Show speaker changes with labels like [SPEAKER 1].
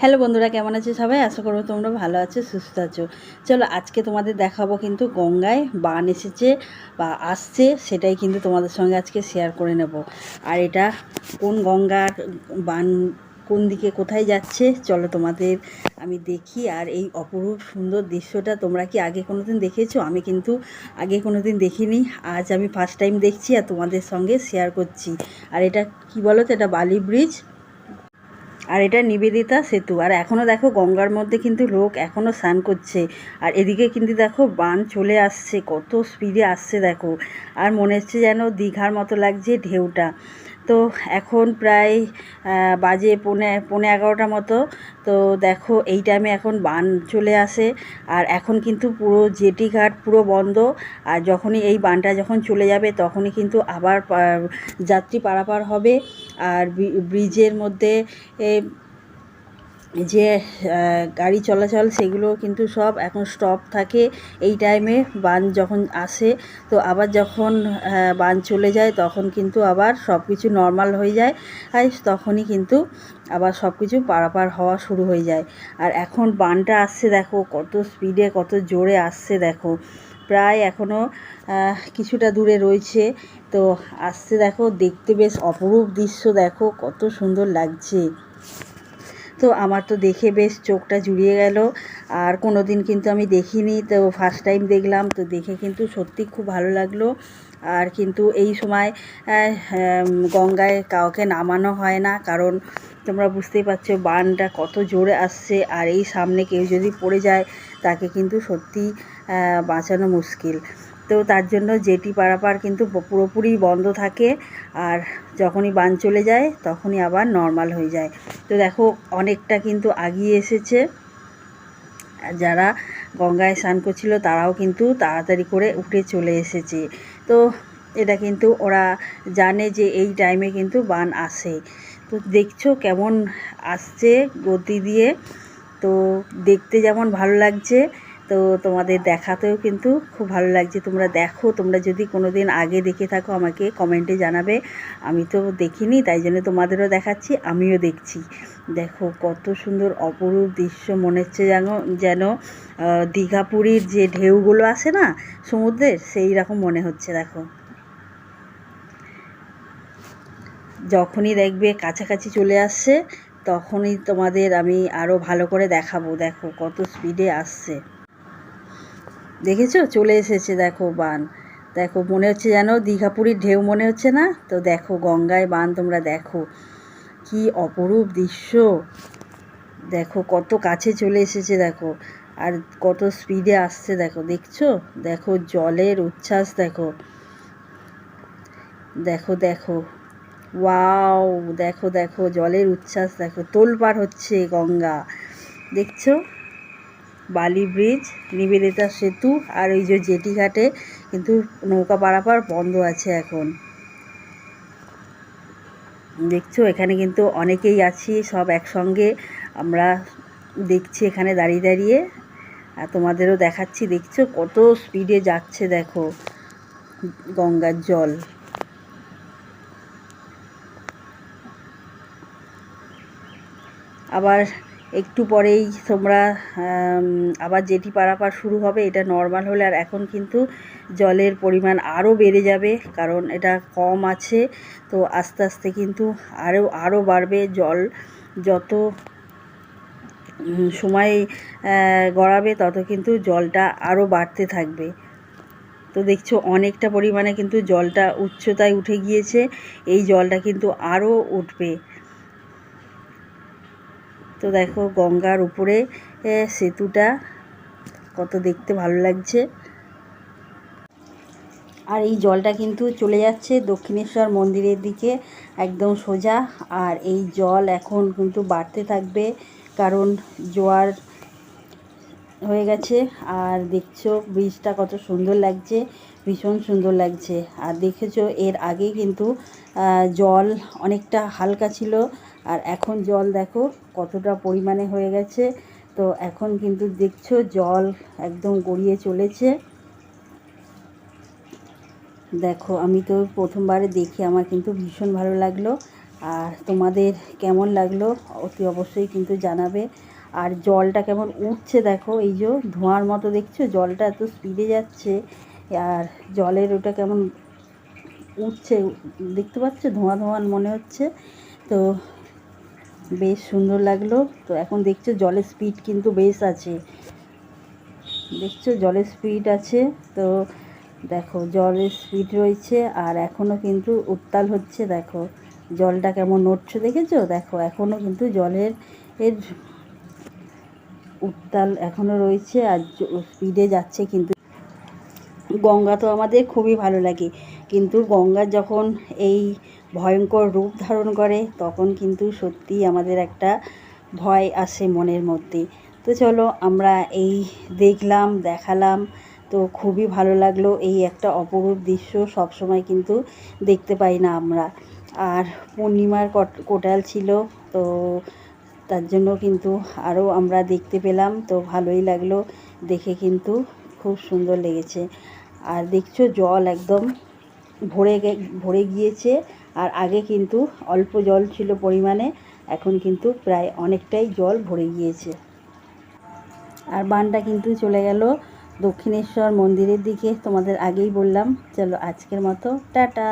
[SPEAKER 1] Hello বন্ধুরা, কেমন আছে সবাই? আশা করব তোমরা ভালো আছো, সুস্থ আছো। চলো আজকে তোমাদের দেখাবো কিন্তু গঙ্গায় বান এসেছে বা আসছে, সেটাই কিন্তু তোমাদের সঙ্গে আজকে শেয়ার করে নেব। আর এটা কোন গঙ্গার বান কোন দিকে কোথায় যাচ্ছে, চলো তোমাদের আমি দেখি। আর এই অপরূপ সুন্দর দৃশ্যটা তোমরা কি আগে কোনো দিন দেখেছ? আমি কিন্তু আগে কোনো দিন দেখিনি। আজ আমি ফার্স্ট টাইম দেখছি আর তোমাদের সঙ্গে শেয়ার করছি। আর এটা কি বলো তো এটা বালি ব্রিজ। আর এটা নিবেদিতা সেতু। আর এখনও দেখো গঙ্গার মধ্যে কিন্তু লোক এখনও স্নান করছে। আর এদিকে কিন্তু দেখো বান চলে আসছে, কত স্পিডে আসছে দেখো। আর মনে হচ্ছে যেন দীঘার মতো লাগছে ঢেউটা। তো এখন প্রায় বাজে পৌনে পৌনে এগারোটা মতো। তো দেখো এই টাইমে এখন বান চলে আসে। আর এখন কিন্তু পুরো জেটি ঘাট পুরো বন্ধ। আর যখনই এই বানটা যখন চলে যাবে তখনই কিন্তু আবার যাত্রী পারাপার হবে। আর ব্রি- ব্রিজের মধ্যে যে গাড়ি চলাচল, সেগুলো কিন্তু সব এখন স্টপ থাকে। এই টাইমে বান যখন আসে, তো আবার যখন বান চলে যায়, তখন কিন্তু আবার সব কিছু নর্মাল হয়ে যায়। তখনই কিন্তু আবার সব কিছু পারাপার হওয়া শুরু হয়ে যায়। আর এখন বানটা আসছে, দেখো, কত স্পিডে কত জোরে আসছে, দেখো। প্রায় এখনও কিছুটা দূরে রয়েছে। তো আসতে দেখো, দেখতে বেশ অপরূপ দৃশ্য, দেখো কত সুন্দর লাগছে। তো আমার তো দেখে বেশ চোখটা জুড়িয়ে গেল। আর কোনো দিন কিন্তু আমি দেখিনি, তো ফার্স্ট টাইম দেখলাম, তো দেখে কিন্তু সত্যি খুব ভালো লাগল। আর কিন্তু এই সময় গঙ্গায় কাউকে নামানো হয় না, কারণ তোমরা বুঝতেই পারছ, বানটা কত জোরে আসছে আর এই সামনে কেউ যদি পড়ে যায়, তাকে কিন্তু সত্যি বাঁচানো মুশকিল। তো তার জন্য জেটি পারাপার কিন্তু পুরোপুরি বন্ধ থাকে আর যখনই বান চলে যায়, তখনই আবার নর্মাল হয়ে যায়। তো দেখো, অনেকটা কিন্তু আগিয়ে এসেছে। যারা গঙ্গায় স্নান করছিল, তারাও কিন্তু তাড়াতাড়ি করে উঠে চলে এসেছে। তো এটা কিন্তু ওরা জানে যে এই টাইমে কিন্তু বান আসে। তো দেখছ কেমন আসছে গতি দিয়ে। তো দেখতে যেমন ভালো লাগছে, তো তোমাদের দেখাতেও কিন্তু খুব ভালো লাগছে। তোমরা দেখো, তোমরা যদি কোনো দিন আগে দেখে থাকো আমাকে কমেন্টে জানাবে। আমি তো দেখিনি, তাই জন্য তোমাদেরও দেখাচ্ছি, আমিও দেখছি। দেখো কত সুন্দর অপরূপ দৃশ্য মনে হচ্ছে যেন যেন দীঘাপুরীর যে ঢেউগুলো আসে না, সমুদ্রের সেই রকম মনে হচ্ছে, দেখো। যখনই দেখবে কাছাকাছি চলে আসছে, তখনই তোমাদের আমি আরও ভালো করে দেখাবো। দেখো কত স্পিডে আসছে। দেখেছ? চলে এসেছে, দেখো বান। দেখো, মনে হচ্ছে যেন দীঘাপুরীর ঢেউ মনে হচ্ছে না? তো দেখো গঙ্গায় বান, তোমরা দেখো। কি অপরূপ দৃশ্য। দেখো কত কাছে চলে এসেছে, দেখো। আর কত স্পিডে আসছে, দেখো। দেখছ? দেখো জলের উচ্ছ্বাস, দেখো। দেখো দেখো। ওয়াও দেখো দেখো, জলের উচ্ছ্বাস, দেখো, তোলপাড় হচ্ছে গঙ্গা। দেখছ? বালি ব্রিজ নিবেদিতা সেতু আর ওই যে জেটি ঘাটে কিন্তু নৌকা পারাপার বন্ধ আছে এখন। দেখছ? এখানে কিন্তু অনেকেই আছি, সব একসঙ্গে আমরা দেখছি এখানে দাঁড়িয়ে দাঁড়িয়ে। আর তোমাদেরও দেখাচ্ছি, দেখছ? কত স্পিডে যাচ্ছে, দেখো, গঙ্গার জল। আবার একটু পরেই তোমরা আবার জেটি পারাপার শুরু হবে, এটা নর্মাল হলে আর এখন কিন্তু জলের পরিমাণ আরও বেড়ে যাবে, কারণ এটা কম আছে, তো আস্তে আস্তে কিন্তু আরও আরও বাড়বে জল। যত সময় গড়াবে তত কিন্তু জলটা আরও বাড়তে থাকবে। তো দেখছ অনেকটা পরিমাণে কিন্তু জলটা উচ্চতায় উঠে গিয়েছে, এই জলটা কিন্তু আরও উঠবে। তো দেখো গঙ্গার উপরে সেতুটা কত দেখতে ভালো লাগছে। আর এই জলটা কিন্তু চলে যাচ্ছে দক্ষিণেশ্বর মন্দিরের দিকে, একদম সোজা। আর এই জল এখন কিন্তু বাড়তে থাকবে, কারণ জোয়ার হয়ে গেছে। আর দেখছ ব্রিজটা কত সুন্দর লাগছে, ভীষণ সুন্দর লাগছে। আর দেখেছ, এর আগে কিন্তু জল অনেকটা হালকা ছিল। আর এখন জল দেখো, কতটা পরিমাণে হয়ে গেছে। তো এখন কিন্তু দেখছ, জল একদম গড়িয়ে চলেছে। দেখো, আমি তো প্রথমবারে দেখি আমার কিন্তু ভীষণ ভালো লাগল। আর তোমাদের কেমন লাগল, অতি অবশ্যই কিন্তু জানাবে। আর জলটা কেমন উঠছে দেখো, এই যে ধোঁয়ার মতো দেখছ, জলটা এত স্পিডে যাচ্ছে, আর জলের ওটা কেমন উঠছে, দেখতে পাচ্ছ? ধোঁয়া ধোঁয়া মনে হচ্ছে। তো বেশ সুন্দর লাগল। তো এখন দেখছ জলের স্পিড কিন্তু বেশ আছে। দেখছ জলের স্পিড আছে। তো দেখো জলের স্পিড রয়েছে, আর এখনও কিন্তু উত্তাল হচ্ছে, দেখো। জলটা কেমন নড়ছে, দেখেছ? দেখো এখনও কিন্তু জলের এর উত্তাল এখনও রয়েছে আর স্পিডে যাচ্ছে কিন্তু। গঙ্গা তো আমাদের খুবই ভালো লাগে। কিন্তু গঙ্গা যখন এই ভয়ঙ্কর রূপ ধারণ করে, তখন কিন্তু সত্যিই আমাদের একটা ভয় আসে মনের মধ্যে। তো চলো আমরা এই দেখলাম, দেখালাম, তো খুবই ভালো লাগল এই একটা অপরূপ দৃশ্য সবসময় কিন্তু দেখতে পাই না আমরা। আর পূর্ণিমার কট- কোটাল ছিল, তো তার জন্য কিন্তু আরও আমরা দেখতে পেলাম, তো ভালোই লাগল দেখে কিন্তু খুব সুন্দর লেগেছে। আর দেখছ জল একদম ভরে ভরে গিয়েছে, আর আগে কিন্তু অল্প জল ছিল পরিমাণে, এখন কিন্তু প্রায় অনেকটাই জল ভরে গিয়েছে। আর বানটা কিন্তু চলে গেল দক্ষিণেশ্বর মন্দিরের দিকে, তোমাদের আগেই বললাম। চলো আজকের মতো, টাটা!